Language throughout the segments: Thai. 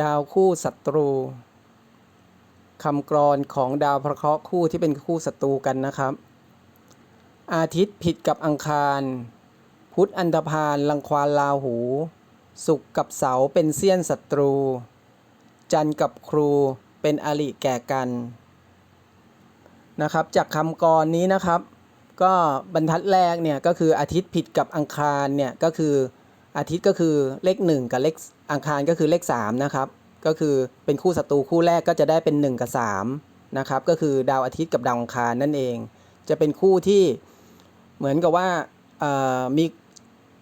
ดาวคู่ศัตรูคำกรอนของดาวพระเคราะห์คู่ที่เป็นคู่ศัตรูกันนะครับ อาทิตย์ผิดกับอังคาร พุธอันธพาลลังควานลาหูศุกกับเสาเป็นเสี้ยนศัตรู จันทร์กับครูเป็นอริแก่กันนะครับ จากคำกรนี้นะครับ ก็บรรทัดแรกเนี่ยก็คืออาทิตย์ผิดกับอังคารเนี่ยก็คือ อาทิตย์ก็คือเลข 1 กับเลขอังคารก็คือเลข3นะครับก็คือเป็นคู่ศัตรูคู่แรกก็จะได้เป็น 1 กับ3นะครับก็คือดาวอาทิตย์กับดาวอังคารนั่นเอง จะเป็นคู่ที่เหมือนกับว่ามี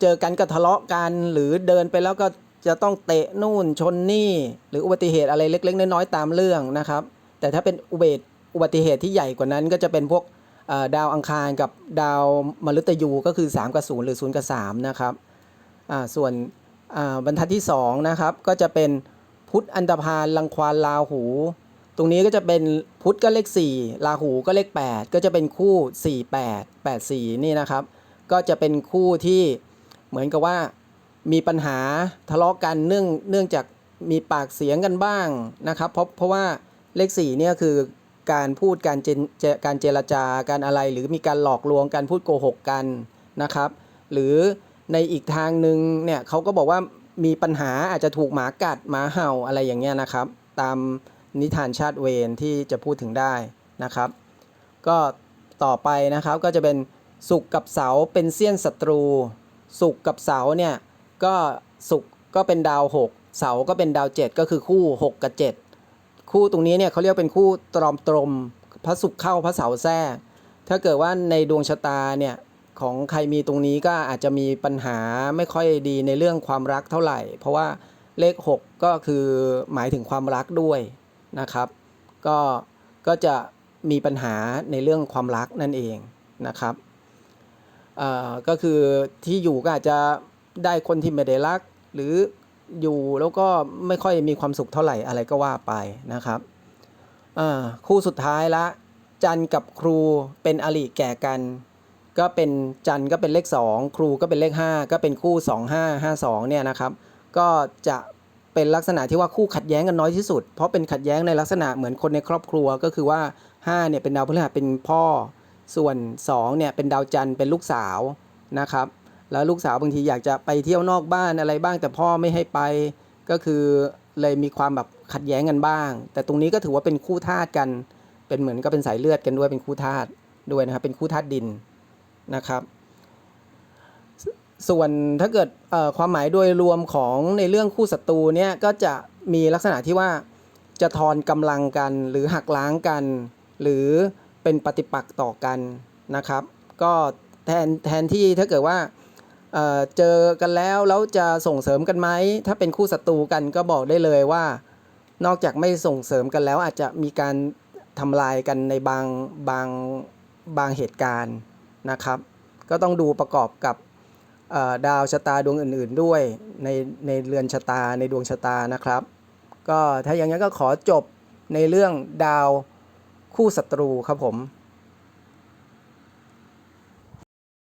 เจอกันก็ทะเลาะกันหรือเดินไปแล้วก็จะต้องเตะนู่นชนนี่ หรืออุบัติเหตุอะไรเล็ก ๆ น้อยๆตามเรื่องนะครับ แต่ถ้าเป็นอุบัติอุบัติเหตุที่ใหญ่กว่านั้นก็จะเป็นพวกดาวอังคารกับดาวมฤตยูก็คือ 3 กับ 0 หรือ 0 กับ 3 นะครับ ส่วนอ่าบรรทัดที่2นะครับก็จะเป็นพุทธอันธพาลลังควานลาหู ตรงนี้ก็จะเป็นพุทธก็เลข4ลาหูก็เลข 8 ก็จะเป็นคู่ 4 8 8 4 นี่นะครับ ก็จะเป็นคู่ที่เหมือนกับว่ามีปัญหาทะเลาะกันเนื่องเนื่องจากมีปากเสียงกันบ้างนะครับเพราะเพราะว่าเลข4เนี่ยคือการพูดการเจเจการเจรจาการอะไร หรือมีการหลอกลวงการพูดโกหกกันนะครับ หรือ ในอีกทางหนึ่งเนี่ยเขาก็บอกว่ามีปัญหาอาจจะถูกหมากัดหมาเห่าอะไรอย่างเงี้ยนะครับ ตามนิทานชาติเวรที่จะพูดถึงได้นะครับ ก็ต่อไปนะครับก็จะเป็นสุกกับเสาเป็นเสี้ยนศัตรู สุกกับเสาเนี่ยก็สุกก็เป็นดาว 6 เสาก็เป็นดาว 7 ก็คือคู่ 6 กับ 7 คู่ตรงนี้เนี่ยเขาเรียกเป็นคู่ตรอมตรมพระศุกเข้าพระเสาแทรกถ้าเกิดว่าในดวงชะตาเนี่ย ของใครมีตรงนี้ก็อาจจะมีปัญหาไม่ค่อยดีในเรื่องความรักเท่าไหร่ เพราะว่าเลข 6 ก็คือหมายถึงความรักด้วยนะครับ ก็ก็จะมีปัญหาในเรื่องความรักนั่นเองนะครับก็คือที่อยู่ก็อาจจะได้คนที่ไม่ได้รัก หรืออยู่แล้วก็ไม่ค่อยมีความสุขเท่าไหร่อะไรก็ว่าไปนะครับคู่สุดท้ายละจันทร์กับครูเป็นอริแก่กัน ก็เป็นจันก็เป็นเลข 2 ครูก็เป็นเลข 5 ก็เป็นคู่ 2 5 5 2เนี่ยนะครับก็จะเป็นลักษณะที่ว่าคู่ขัดแย้งกันน้อยที่สุด เพราะเป็นขัดแย้งในลักษณะเหมือนคนในครอบครัวก็คือว่า5เนี่ยเป็นดาวพฤหัสเป็นพ่อ ส่วน2เนี่ยเป็นดาวจันทร์เป็นลูกสาวนะครับแล้วลูกสาวบางทีอยากจะไปเที่ยวนอกบ้านอะไรบ้างแต่พ่อไม่ให้ไปก็คือเลยมีความแบบขัดแย้งกันบ้าง แต่ตรงนี้ก็ถือว่าเป็นคู่ธาตุกัน เป็นเหมือนก็เป็นสายเลือดกันด้วยเป็นคู่ธาตุด้วยนะครับเป็นคู่ธาตุดิน นะครับส่วนถ้าเกิดความหมายโดยรวมของในเรื่องคู่ศัตรูเนี่ยก็จะมีลักษณะที่ว่าจะทอนกำลังกันหรือหักล้างกัน หรือเป็นปฏิปักษ์ต่อกันนะครับ ก็แทนแทนที่ถ้าเกิดว่าเเจอกันแล้วแล้วจะส่งเสริมกันไหมถ้าเป็นคู่ศัตรูกันก็บอกได้เลยว่า นอกจากไม่ส่งเสริมกันแล้วอาจจะมีการทำลายกันในบางบางบางเหตุการณ์ นะครับ ก็ต้องดูประกอบกับดาวชะตาดวงอื่น ๆ ด้วยในในเรือนชะตาในดวงชะตานะครับ ก็ถ้าอย่างนั้นก็ขอจบในเรื่องดาวคู่ศัตรูครับผม